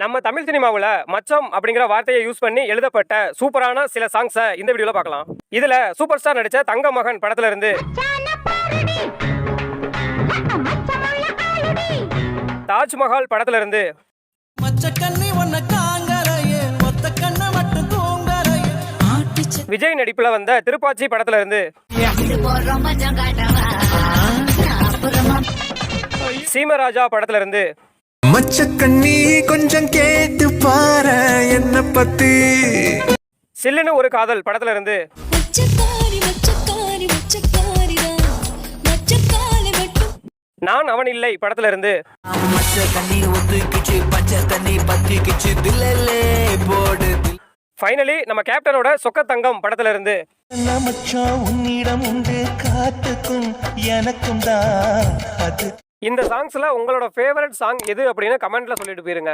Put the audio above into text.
நம்ம தமிழ் சினிமாவில் மச்சம் அப்படிங்கிற வார்த்தையை யூஸ் பண்ணி எழுதப்பட்ட சூப்பரான சில சாங்ஸை இந்த வீடியோல பார்க்கலாம். இதுல சூப்பர் ஸ்டார் நடிச்ச தங்க மகன் படத்துல இருந்து தாஜ்மஹால் படத்துல இருந்து மச்ச கண்ணி ஒன்ன காங்கரையே ஒத்த கண்ண மட்டும் தூங்கரையே. ஆட்டிச்ச விஜய் நடிப்புல வந்த திருப்பாச்சி படத்துல இருந்து சீமராஜா படத்துல இருந்து மச்ச கண்ணி கொஞ்சம் கேட்டு பாரு என்ன பத்தி. சில்லுன்னு ஒரு காதல் படத்துல இருந்து. நான் அவன் இல்லை படத்துல இருந்து. மச்ச கண்ணி ஒத்துக்கிச்சு பச்சை தண்ணி பத்திக்கிச்சு தில்லே போடு ஃபைனலி நம்ம கேப்டனோட சொக்க தங்கம் படத்துல இருந்து. மச்சான் உன்னிடம் உண்டு காத்துக்கும் எனக்கும் தான் அது இந்த சாங்ஸில் உங்களோட ஃபேவரட் சாங் எது அப்படின்னு கமெண்ட்டில் சொல்லிட்டு போயிருங்க.